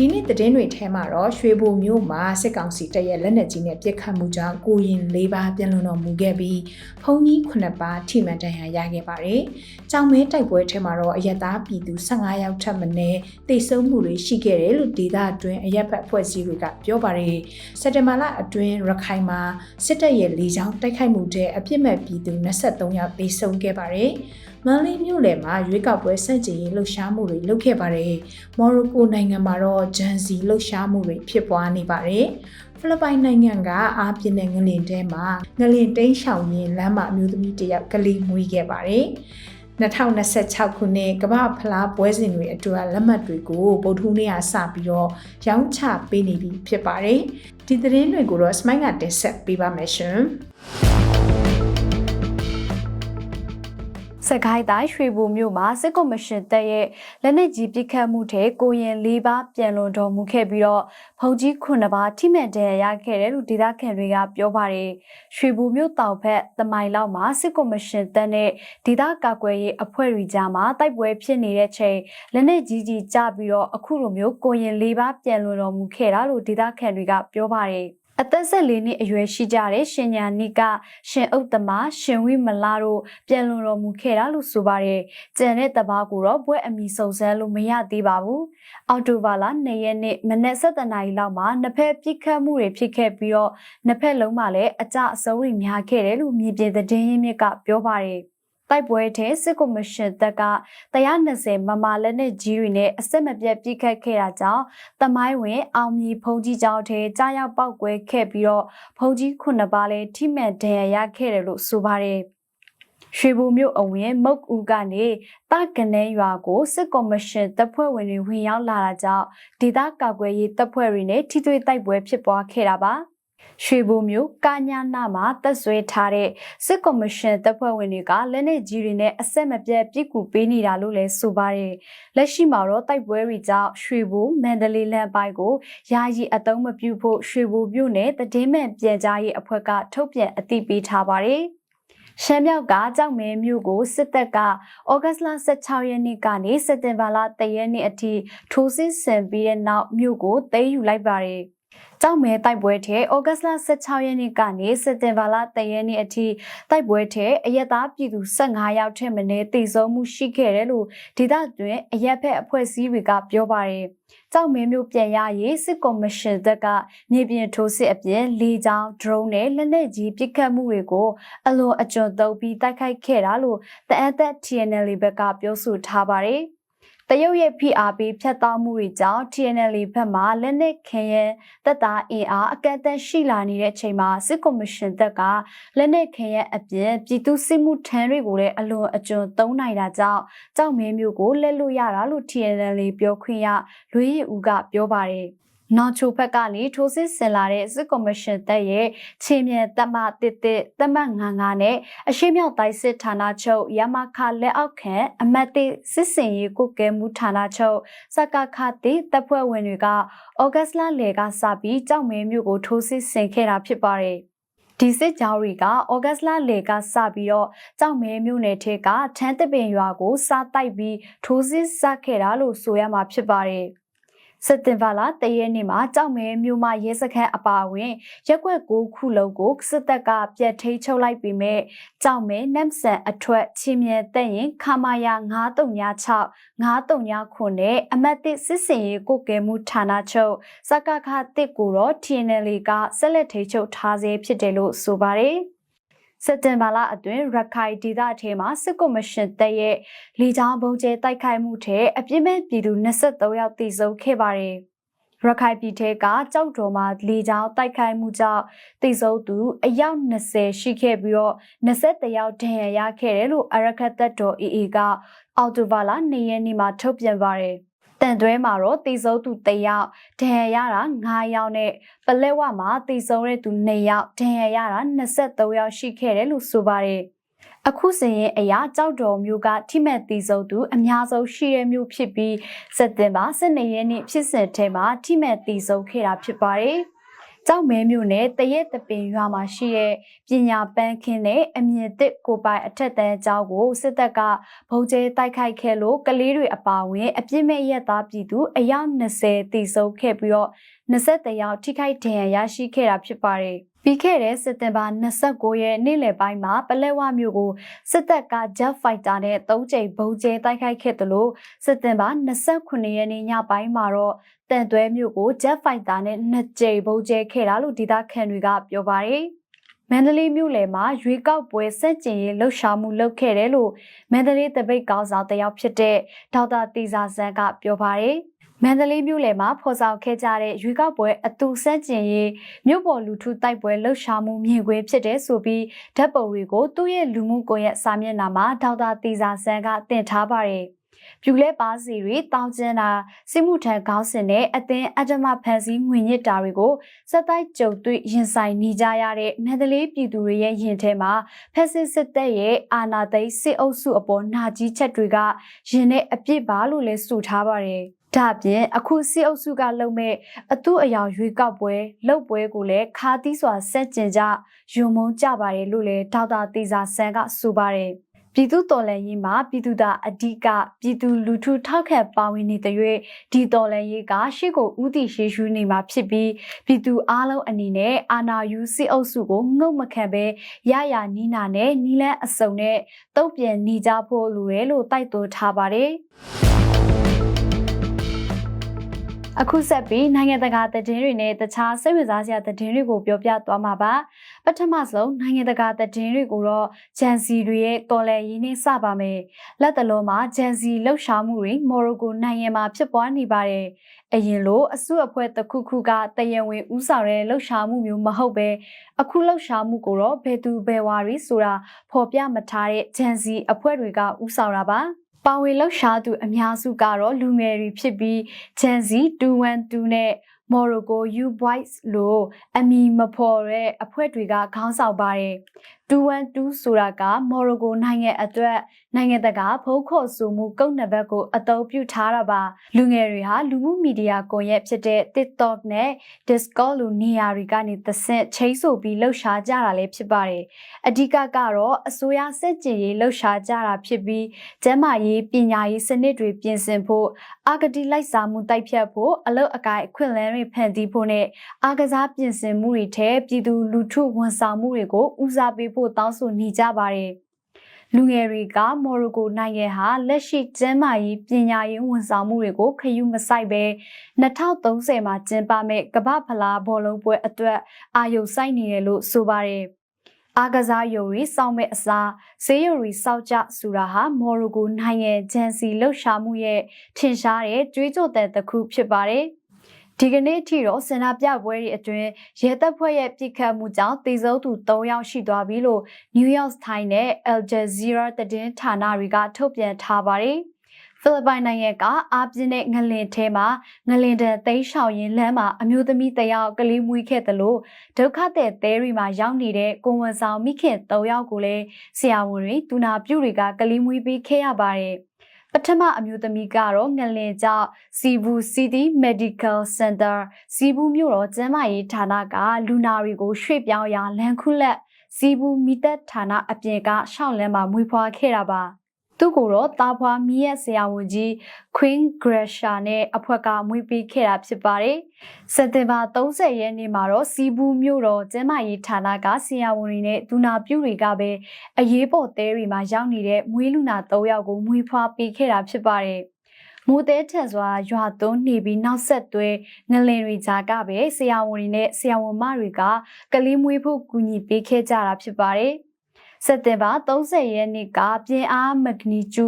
ဒီနေ့သတင်းတွေထဲမှာတော့ရွှေဘိုမြို့မှာစစ်ကောင်စီတပ်ရဲ့လက်နက်ကြီးနဲ့ပစ်ခတ်မှုကြောင့်ကိုရင်၄ပါးပြန်လုံတော်မူခဲ့ပြီးဖုန်ကြီး9ပါးထိမှန်ဒဏ်ရာရခဲ့ပါတယ်။ကြောင်မဲတိုက်ပွဲထဲမှာတော့အရက်သားပြည်သူ15ယောက်ထပ်မံနဲ့တိတ်ဆုံးမှုတွေရှိခဲ့တယ်လို့ဒေသအတွင်းအရက်ဖက်ဖွဲ့စည်းတွေကပြောပါတယ်။စက်တဘာလအတွင်းရခိုင်မှာစစ်တပ်ရဲ့လေကြောင်းတိုက်ခိုက်မှုတဲ့အပြစ်မဲ့ပြည်သူ23ယောက်တိတ်ဆုံးခဲ့ပါတယ်။ မန်လေးမြို့လယ်မှာရွေးကောက်ပွဲစန့်ကျင်ရေးလှုပ်ရှားမှုတွေလုပ်ခဲ့ပါတယ်။မော်ရိုကိုနိုင်ငံမှာတော့ဂျန်စီလှုပ်ရှားမှုတွေဖြစ်ပွားနေပါတယ်။ဖိလစ်ပိုင်နိုင်ငံကအားပြင်းတဲ့ငလင်ထဲမှာငလင်တိန်းရှောင်ရင်လမ်းမအမျိုးသမီးတစ်ယောက်ကလေးမွေးခဲ့ပါတယ်။2026ခုနှစ်ကမ္ဘာဖလားပွဲစဉ်တွေအတွက်လက်မှတ်တွေကိုဗုဒ္ဓဟူးနေ့ကစပြီးတော့ရောင်းချပေးနေပြီဖြစ်ပါတယ်။ဒီသတင်းတွေကိုတော့ Smile ကတင်ဆက်ပေးပါမယ်ရှင်။ စကိုင်းတိုင်းရွှေဘိုမြို့မှာစစ်ကော်မရှင်တပ်ရဲ့လက်နက်ကြီးပစ်ခတ်မှုထဲကိုရင်၄ပါးပြန်လွန်တော်မူခဲ့ပြီးတော့ဖုန်ကြီး9ပါးထိမှန်ဒဏ်ရာရခဲ့တယ်လို့ဒေသခံတွေကပြောပါတယ်ရွှေဘိုမြို့တောင်ဘက်တမိုင်လောက်မှာစစ်ကော်မရှင်တပ်နဲ့ဒေသကာကွယ်ရေးအဖွဲ့တွေကြားမှာတိုက်ပွဲဖြစ်နေတဲ့ချိန်လက်နက်ကြီးကြီးကြပြီးတော့အခုလိုမျိုးကိုရင်၄ပါးပြန်လွန်တော်မူခဲ့တာလို့ဒေသခံတွေကပြောပါတယ် အသက်ဆက်၄နှစ်အရွယ်ရှိကြတဲ့ရှင်ညာနိကရှင်ဥတ္တမရှင်ဝိမလာတို့ပြန်လွန်တော်မူခဲ့တာလို့ဆိုပါတယ်။ကျန်တဲ့တပားကိုတော့ဘွဲ့အမီစုံစမ်းလို့မရသေးပါဘူး။အော်တိုဘာလ2ရက်နေ့မနက်7:00နာရီလောက်မှာနှစ်ဖက်ပြစ်ခတ်မှုတွေဖြစ်ခဲ့ပြီးတော့နှစ်ဖက်လုံးမှာလည်းအကြအဆုံးတွေများခဲ့တယ်လို့မြေပြင်သတင်းရင်းမြစ်ကပြောပါတယ်။ တိုက်ပွဲထဲစစ်ကော်မရှင်တပ်က120မမလက်နက်ကြီးတွေနဲ့အဆက်မပြတ်ပြစ်ခတ်ခဲ့တာကြောင့်တမိုင်းဝင်အောင်မြီဖုန်ကြီးကျောင်းထဲကြားရောက်ပောက်ကွဲခဲ့ပြီးတော့ဖုန်ကြီးခုနှစ်ပါးလည်းထိမှန်ဒဏ်ရာရခဲ့တယ်လို့ဆိုပါတယ်ရွှေဘူမြို့အဝင်မုတ်ဦးကနေတကနေရွာကိုစစ်ကော်မရှင်တပ်ဖွဲ့ဝင်တွေဝင်ရောက်လာတာကြောင့်ဒေသကာကွယ်ရေးတပ်ဖွဲ့တွေနဲ့ထိတွေ့တိုက်ပွဲဖြစ်ပွားခဲ့တာပါ။ ရွှေဘိုမျိုးကာညာနာမှာတက်ဆွဲထားတဲ့စစ်ကော်မရှင်တပ်ဖွဲ့ဝင်တွေကလက်နက်ကြီးတွေနဲ့အဆက်မပြတ်ပြစ်ကူပေးနေတာလို့လည်းဆိုပါတယ်။လက်ရှိမှာတော့တိုက်ပွဲတွေကြောင့်ရွှေဘိုမန္တလေးလမ်းပိုင်းကိုယာယီအတုံးမပြုဖို့ရွှေဘိုမြို့နယ်တည်င်းမဲ့ပြန်ကြားရေးအဖွဲ့ကထုတ်ပြန်အသိပေးထားပါတယ်။ရှမ်းမြောက်ကကြောက်မဲမြို့ကိုစစ်တပ်ကဩဂတ်စ်လ16ရက်နေ့ကနေစက်တင်ဘာလ3ရက်နေ့အထိထိုးစစ်ဆင်ပြီးတဲ့နောက်မြို့ကိုသိမ်းယူလိုက်ပါတယ်။ ကြောက်မဲတိုက်ပွဲထဲဩဂတ်လ16ရက်နေ့ကနေစက်တင်ဘာလ3ရက်နေ့အထိတိုက်ပွဲထဲအရက်သားပြည်သူ15ယောက်ထက်မနည်းသေဆုံးမှုရှိခဲ့တယ်လို့ဒေသတွင်အရက်ဖက်အဖွဲ့အစည်းတွေကပြောပါတယ်။ကြောက်မဲမျိုးပြန်ရရေးစစ်ကော်မရှင်တပ်ကနေပြည်ထိုးစစ်အပြင်လေကြောင်း drone နဲ့လက်နက်ကြီးပစ်ခတ်မှုတွေကိုအလွန်အကျွံသုံးပြီးတိုက်ခိုက်ခဲ့တာလို့တအက်သက် TNL ဘက်ကပြောဆိုထားပါတယ်။ တရုတ်ရဲ့ PRP ဖြတ်တောက်မှုတွေကြောင့် TNL ဘက်မှလက်နက်ခဲယမ်းတပ်သားအင်အားအကန့်အသတ်ရှိလာနေတဲ့အချိန်မှာစစ်ကော်မရှင်တပ်ကလက်နက်ခဲယမ်းအပြင်ပြည်သူစစ်မှုထမ်းတွေကိုလည်းအလွန်အကျွံသုံးနိုင်တာကြောင့်ကြောက်မဲမျိုးကိုလက်လွတ်ရတာလို့ TNL ပြောခွင့်ရလွေးရည်ဦးကပြောပါတယ် နော်ချိုဖက်ကနေထိုးစစ်ဆင်လာတဲ့စစ်ကော်မရှင်တပ်ရဲ့ခြေမြန်တပ်မတစ်တစ်တပ်မ99နဲ့အရှိမြောက်တိုင်းစစ်ဌာနချုပ်ရမခလက်အောက်ခံအမတ်တစ်စစ်စင်ရေးကုကဲမှုဌာနချုပ်စကခတိတပ်ဖွဲ့ဝင်တွေကဩဂတ်လလယ်ကစပြီးကြောက်မဲမျိုးကိုထိုးစစ်ဆင်ခဲ့တာဖြစ်ပါတယ်ဒီစစ်ကြောင်းတွေကဩဂတ်လလေကစပြီးတော့ကြောက်မဲမြို့နယ်ထဲကထန်းတပင်ရွာကိုစားတိုက်ပြီးထိုးစစ်ဆခဲ့တာလို့ဆိုရမှာဖြစ်ပါတယ်။ စက်တင်ဘာလတရက်နေ့မှာကြောက်မဲမြို့မရဲစခန်းအပါအဝင်ရက်ွက်ကိုခုလုံးကိုစစ်တပ်ကပြတ်ထိချုပ်လိုက်ပြီးမဲ့ကြောက်မဲနမ်ဆန်အထွတ်ချင်းမြဲတဲ့ရင်ခမာယာ9396 93ခုနဲ့အမတ်တစ်စစ်စင်ရေးကိုကဲမှုဌာနချုပ်စကခတစ်ကိုတော့ TNL ကဆက်လက်ထိချုပ်ထားစေဖြစ်တယ်လို့ဆိုပါတယ်။ စက်တင်ဘာလအတွင်းရခိုင်ဒေသထဲမှာစစ်ကော်မရှင်တပ်ရဲ့လေကြောင်းပုံကျဲတိုက်ခိုက်မှုထဲအပြစ်မဲ့ပြည်သူ23ယောက်သေဆုံးခဲ့ပါတယ်။ရခိုင်ပြည်ထဲကကြောက်တော်မှာလေကြောင်းတိုက်ခိုက်မှုကြောင့်သေဆုံးသူအယောက်20ရှိခဲ့ပြီးတော့21ယောက်ဒဏ်ရာရခဲ့တယ်လို့အရခတ်တပ်တော် AA ကအော်တိုဘာလ2ရက်နေ့မှာထုတ်ပြန်ပါတယ်။ တန်တွဲမှာတော့တေဆုံးသူ3ယောက်ဒဏ်ရာရတာ9ယောက်နဲ့ပလက်ဝမှာတေဆုံးတဲ့သူ2ယောက်ဒဏ်ရာရတာ23ယောက်ရှိခဲ့တယ်လို့ဆိုပါတယ်အခုစရင်အရာကြောက်တော်မျိုးကထိမဲ့တီဆုံးသူအများဆုံးရှိတဲ့မျိုးဖြစ်ပြီးစက်တင်ဘာ12ရက်နေ့ဖြစ်စဉ်ထဲမှာထိမဲ့တီဆုံးခဲ့တာဖြစ်ပါတယ်။ ကြောက်မဲမျိုးနဲ့တရက်တပင်ရွာမှာရှိတဲ့ပညာပန်းခင်းနဲ့အမြင့်တစ်ကိုပိုင်အထက်တန်းကျောင်းကိုစစ်တပ်ကဗုံးကျဲတိုက်ခိုက်ခဲ့လို့ကလေးတွေအပါအဝင်အပြစ်မဲ့ရက်သားပြည်သူအယောက်20တိစုံခဲ့ပြီးတော့23ယောက်ထိခိုက်ဒဏ်ရာရရှိခဲ့တာဖြစ်ပါတယ် ပြီးခဲ့တဲ့စက်တင်ဘာ29ရက်နေ့လယ်ပိုင်းမှာပလက်ဝမြို့ကိုစစ်တပ်က Jet Fighter နဲ့၃ကြိမ်ဗုံးကျဲတိုက်ခိုက်ခဲ့တယ်လို့စက်တင်ဘာ29ရက်နေ့ညပိုင်းမှာတော့တန်သွဲမြို့ကို Jet Fighter နဲ့နှစ်ကြိမ်ဗုံးကျဲခဲ့တာလို့ဒေသခံတွေကပြောပါတယ်။မန္တလေးမြို့လယ်မှာရွေးကောက်ပွဲစက်ကျင်ရေးလှုပ်ရှားမှုလုပ်ခဲ့တယ်လို့မန္တလေးတပိတ်ကောင်းဆောင်တယောက်ဖြစ်တဲ့ဒေါက်တာတီဇာဆန်းကပြောပါတယ်။ မန္တလေးမြို့လယ်မှာဖော်ဆောင်ခဲ့ကြတဲ့ရွေးကောက်ပွဲအတူဆက်ကျင်ရေးမြို့ပေါ်လူထုတိုက်ပွဲလှုပ်ရှားမှုမြင်ကွင်းဖြစ်တဲ့ဆိုပြီးဓာတ်ပုံတွေကိုသူ့ရဲ့လူမှုကွန်ရက်စာမျက်နှာမှာဒေါက်တာတီဇာဆန်းကတင်ထားပါတယ်။ပြူလဲပါစီတွေတောင်းကျင်းတာစစ်မှုထမ်းခေါင်းစဉ်နဲ့အသင်းအဓမ္မဖန်ဆီးငွေညစ်တာတွေကိုစက်တိုက်ကြုံတွေ့ရင်ဆိုင်နေကြရတဲ့မန္တလေးပြည်သူတွေရဲ့ရင်ထဲမှာဖက်စစ်စစ်တပ်ရဲ့အာဏာသိမ်းစစ်အုပ်စုအပေါ်နှာကြီးချက်တွေကရင်နဲ့အပြစ်ပါလို့လဲဆိုထားပါတယ် ဒါပြင်အခုစစ်အုပ်စုကလုံမဲ့အတုအယောင်ရွေးကောက်ပွဲလှုပ်ပွဲကိုလည်းခါသီးစွာဆက်ကျင်ကြယုံမုံကြပါတယ်လို့လည်းဒေါက်တာတေဇာဆန်းကဆိုပါတယ်ပြည်သူတော်လှန်ရေးမှာပြည်သူသားအဓိကပြည်သူလူထုထောက်ခံပါဝင်နေတဲ့၍ဒီတော်လှန်ရေးကရှေ့ကိုဥတီရှေ့ရှုနေမှာဖြစ်ပြီးပြည်သူအားလုံးအနေနဲ့အာဏာယူစစ်အုပ်စုကိုငုံမခံပဲရရနီးနာနဲ့နီလန်းအစုံနဲ့တုံ့ပြန်နေကြဖို့လိုတယ်လို့တိုက်တွန်းထားပါတယ် အခုဆက်ပြီးနိုင်ငံတကာသတင်းတွေနဲ့တခြားစိတ်ဝင်စားစရာသတင်းတွေကိုပြောပြသွားမှာပါပထမဆုံးနိုင်ငံတကာသတင်းတွေကိုတော့ဂျန်စီတွေရဲ့တော်လှန်ရေးနဲ့စပါမယ်လက်တလုံးမှာဂျန်စီလှုပ်ရှားမှုတွေမော်ရိုကိုနိုင်ငံမှာဖြစ်ပွားနေပါတယ်အရင်လိုအစုအဖွဲ့တစ်ခုခုကတယံဝင်ဥဆောင်တဲ့လှုပ်ရှားမှုမျိုးမဟုတ်ပဲအခုလှုပ်ရှားမှုကိုတော့ဘယ်သူဘယ်ဝါရီဆိုတာဖော်ပြမထားတဲ့ဂျန်စီအဖွဲ့တွေကဥဆောင်တာပါ ပါဝင်လှုပ်ရှားသူအများစုကတော့လူငယ်တွေဖြစ်ပြီး Gen Z 212နဲ့ Morocco U Boys လို့အမည်မဖော်တဲ့အဖွဲ့တွေကခေါင်းဆောင်ပါတယ်212ဆိုတာကမော်ရိုကိုနိုင်ငံအတွက်နိုင်ငံတကာဖုန်းခေါ်ဆိုမှုကုတ်နံပါတ်ကိုအသုံးပြုထားတာပါလူငယ်တွေဟာလူမှုမီဒီယာကွန်ရက်ဖြစ်တဲ့ TikTok နဲ့ Discord လိုနေရာတွေကနေသဆင့်ချိတ်ဆိုပြီးလှုပ်ရှားကြတာလည်းဖြစ်ပါတယ်အဓိကကတော့အစိုးရစက်ကျင်ရေးလှုပ်ရှားကြတာဖြစ်ပြီးကျန်းမာရေးပညာရေးစနစ်တွေပြင်ဆင်ဖို့အာဂတိလိုက်စားမှုတိုက်ဖြတ်ဖို့အလုတ်အကိုင်အခွင့်အလမ်းတွေဖန်တီးဖို့နဲ့အာကစားပြင်ဆင်မှုတွေထဲပြည်သူလူထုဝန်ဆောင်မှုတွေကိုဦးစားပေးဖို့တောင်းဆိုနေကြပါတယ်။လူငယ်တွေကမော်ရိုကိုနိုင်ငံဟာလက်ရှိကျန်းမာရေးပညာရေးဝန်ဆောင်မှုတွေကိုခယူးမဆိုင်ပဲ2030မှာကျင်းပမဲ့ကမ္ဘာဖလားဘောလုံးပွဲအတွက်အာရုံစိုက်နေတယ်လို့ဆိုပါတယ်။အားကစားယုံရီစောင့်မဲ့အစားဈေးယုံရီစောက်ကြဆိုတာဟာမော်ရိုကိုနိုင်ငံဂျန်စီလှုပ်ရှားမှုရဲ့ထင်ရှားတဲ့ကြွေးကြော်တဲ့တစ်ခုဖြစ်ပါတယ်။ ဒီကနေ့ထိတော့စင်နာပြပွဲတွေအတွင်းရဲတပ်ဖွဲ့ရဲ့ပြစ်ခတ်မှုကြောင့်တေဆုံးသူ3ယောက်ရှိသွားပြီလို့ New York Times နဲ့ Al Jazeera သတင်းဌာနတွေကထုတ်ပြန်ထားပါတယ်။ဖိလစ်ပိုင်နိုင်ငံကအားပြင်းတဲ့ငလင်ထဲမှာငလင်တန်သိမ်းရှောင်ရင်လမ်းမှာအမျိုးသမီးတယောက်ကလေးမွေးခဲ့တယ်လို့ဒုက္ခတဲ့သဲရီမှာရောက်နေတဲ့ကိုဝန်ဆောင်မိခင်၃ယောက်ကိုလည်းဆရာဝန်တွေတူနာပြုတွေကကလေးမွေးပေးခဲ့ရပါတယ်။ ပထမအမျိုးသမီးကတော့ငလင်ကျောက်စီဘူစီတီမက်ဒီကယ်စင်တာစီဘူမြို့တော်ကျန်းမာရေးဌာနကလူနာတွေကိုရွှေ့ပြောင်းရာလန်ခုလက်စီဘူမီတက်ဌာနအပြင်ကရှောင်းလန်းမှာမွေးဖွားခဲ့တာပါ သူ့ကိုတော့တာဖွာမီးရဲ့ဆရာဝန်ကြီး Queen Gresha နဲ့အဖွဲ့ကမွေးပေးခဲ့တာဖြစ်ပါတယ်။စက်တင်ဘာ30ရက်နေ့မှာတော့စီဘူးမြို့တော်ကျန်းမာရေးဌာနကဆရာဝန်တွေနဲ့ဒူနာပြုတွေကပဲအရေးပေါ်တဲတွေမှာရောက်နေတဲ့မွေးလူနာ၃ယောက်ကိုမွေးဖွားပေးခဲ့တာဖြစ်ပါတယ်။မိုးတဲထက်စွာရွာသွန်းနေပြီးနောက်ဆက်တွဲငလင်တွေကြားကပဲဆရာဝန်တွေနဲ့ဆရာဝန်မတွေကကလေးမွေးဖို့ကူညီပေးခဲ့ကြတာဖြစ်ပါတယ်။ စက်တင်ဘာ30ရက်နေ့ကပြင်းအားမဂနီကျူ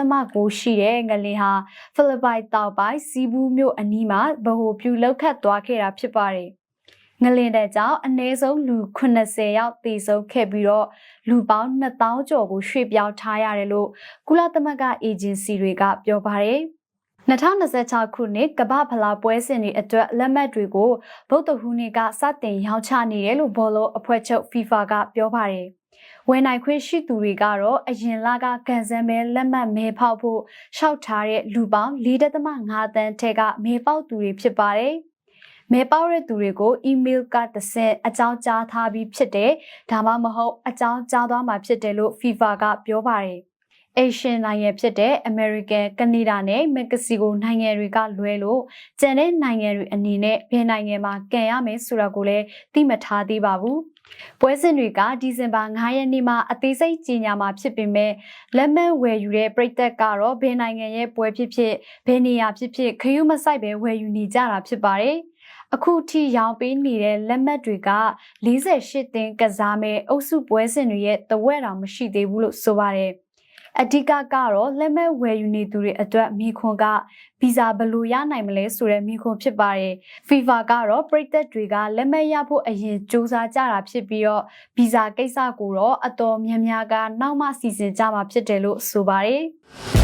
6.9ရှိတဲ့ငလင်ဟာဖိလစ်ပိုင်တောင်ပိုင်းစီဘူးမြို့အနီးမှာဗဟိုပြုလောက်ခတ်သွားခဲ့တာဖြစ်ပါတယ်။ငလင်တဲ့ကြောင့်အနည်းဆုံးလူ80ရောက်သေဆုံးခဲ့ပြီးတော့လူပေါင်း2000ကျော်ကိုရွှေ့ပြောင်းထားရတယ်လို့ကုလသမဂ္ဂအေဂျင်စီတွေကပြောပါတယ်။2026ခုနှစ်ကမ္ဘာဖလားပွဲစဉ်တွေအတွက်လက်မှတ်တွေကိုဗုဒ္ဓဟူးနေ့ကစတင်ရောင်းချနေတယ်လို့ဘောလုံးအဖွဲ့ချုပ် FIFA ကပြောပါတယ်။ ဝန်နိုင်ခွင့်ရှိသူတွေကတော့အရင်လကကန်ဆယ်မဲလက်မှတ်မဲဖောက်ဖို့ရှောက်ထားတဲ့လူပေါင်း4.5တန်းထက်ကမဲပေါက်သူတွေဖြစ်ပါတယ်။မဲပေါက်တဲ့သူတွေကို email ကတစ်ဆင့်အကြောင်းကြားထားပြီးဖြစ်တယ်။ဒါမှမဟုတ်အကြောင်းကြားသွားမှာဖြစ်တယ်လို့ FIFA ကပြောပါတယ်။ Asian နိုင်ငံဖြစ်တဲ့ American, Canada နဲ့ Mexico နိုင်ငံတွေကလွဲလို့ကျန်တဲ့နိုင်ငံတွေအနေနဲ့ဘယ်နိုင်ငံမှာကန်ရမယ်ဆိုတာကိုလည်းသိမထားသေးပါဘူး။ပွဲစဉ်တွေကဒီဇင်ဘာ9ရက်နေ့မှာအသေးစိတ်ကြေညာမှာဖြစ်ပေမဲ့လက်မှတ်ဝယ်ယူတဲ့ပြည်သက်ကတော့ဘယ်နိုင်ငံရဲ့ပွဲဖြစ်ဖြစ်ဘယ်နေရာဖြစ်ဖြစ်ခရုမဆိုင်ပဲဝယ်ယူနေကြတာဖြစ်ပါတယ်။အခုထိရောင်းပေးနေတဲ့လက်မှတ်တွေက48သင်းကစားမဲ့အုပ်စုပွဲစဉ်တွေရဲ့တဝက်တောင်မရှိသေးဘူးလို့ဆိုပါတယ်။ အဓိကကတော့လက်မဲ့ဝယ်ယူနေသူတွေအတွက်မိခွန်ကဗီဇာဘယ်လိုရနိုင်မလဲဆိုတဲ့မိခွန်ဖြစ်ပါတယ်။ FIFA ကတော့ပြည်သက်တွေကလက်မဲ့ရဖို့အရင်စူးစမ်းကြတာဖြစ်ပြီးတော့ဗီဇာကိစ္စကိုတော့အတော်များများကနောက်မှစီစဉ်ကြမှာဖြစ်တယ်လို့ဆိုပါတယ်။